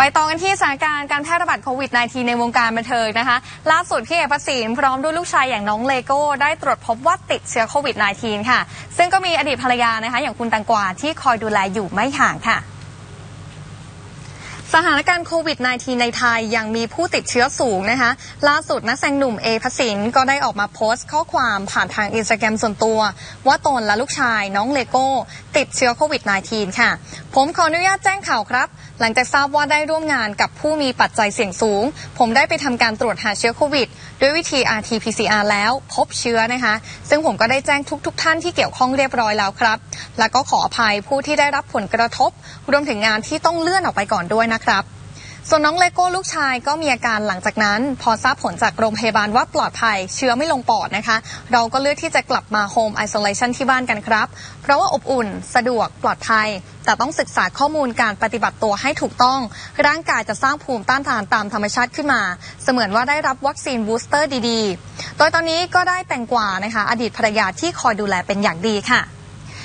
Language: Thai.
ไปต่อกันที่สถานการณ์การแพร่ระบาดโควิด -19 ในวงการบันเทิงนะคะ ล่าสุดพี่เอกพัศินพร้อมด้วยลูกชายอย่างน้องเลโก้ ได้ตรวจพบว่าติดเชื้อโควิด -19 ค่ะ ซึ่งก็มีอดีตภรรยานะคะ อย่างคุณตังกวาที่คอยดูแลอยู่ไม่ห่างค่ะ สถานการณ์โควิด -19 ในไทยยังมีผู้ติดเชื้อสูงนะคะ ล่าสุดนักแสดงหนุ่มเอพสินก็ได้ออกมาโพสต์ข้อความผ่านทางอินสตาแกรมส่วนตัว ว่าตนและลูกชายน้องเลโก้ติดเชื้อโควิด -19 ค่ะ ผมขออนุญาตแจ้งข่าวครับ หลังจากทราบว่าได้ร่วมงานกับผู้มีปัจจัยเสี่ยงสูง ผมได้ไปทำการตรวจหาเชื้อโควิด ด้วยวิธี RT-PCR แล้วพบเชื้อนะคะ ซึ่งผมก็ได้แจ้งทุกๆทท่านที่เกี่ยวข้องเรียบร้อยแล้วครับ แล้วก็ขออภัยผู้ที่ได้รับผลกระทบ รวมถึงงานที่ต้องเลื่อนออกไปก่อนด้วยนะนะครับ ส่วนน้องเลโก้ลูกชายก็มีอาการหลังจากนั้น พอทราบผลจากโรงพยาบาลว่าปลอดภัย เชื้อไม่ลงปอดนะคะ เราก็เลือกที่จะกลับมาโฮมไอโซเลชันที่บ้านกันครับ เพราะว่าอบอุ่นสะดวกปลอดภัย แต่ต้องศึกษาข้อมูลการปฏิบัติตัวให้ถูกต้อง ร่างกายจะสร้างภูมิต้านทานตามธรรมชาติขึ้นมา เสมือนว่าได้รับวัคซีนบูสเตอร์ดีๆ โดยตอนนี้ก็ได้แต่งกว่านะคะ อดีตภรรยาที่คอยดูแลเป็นอย่างดีค่ะ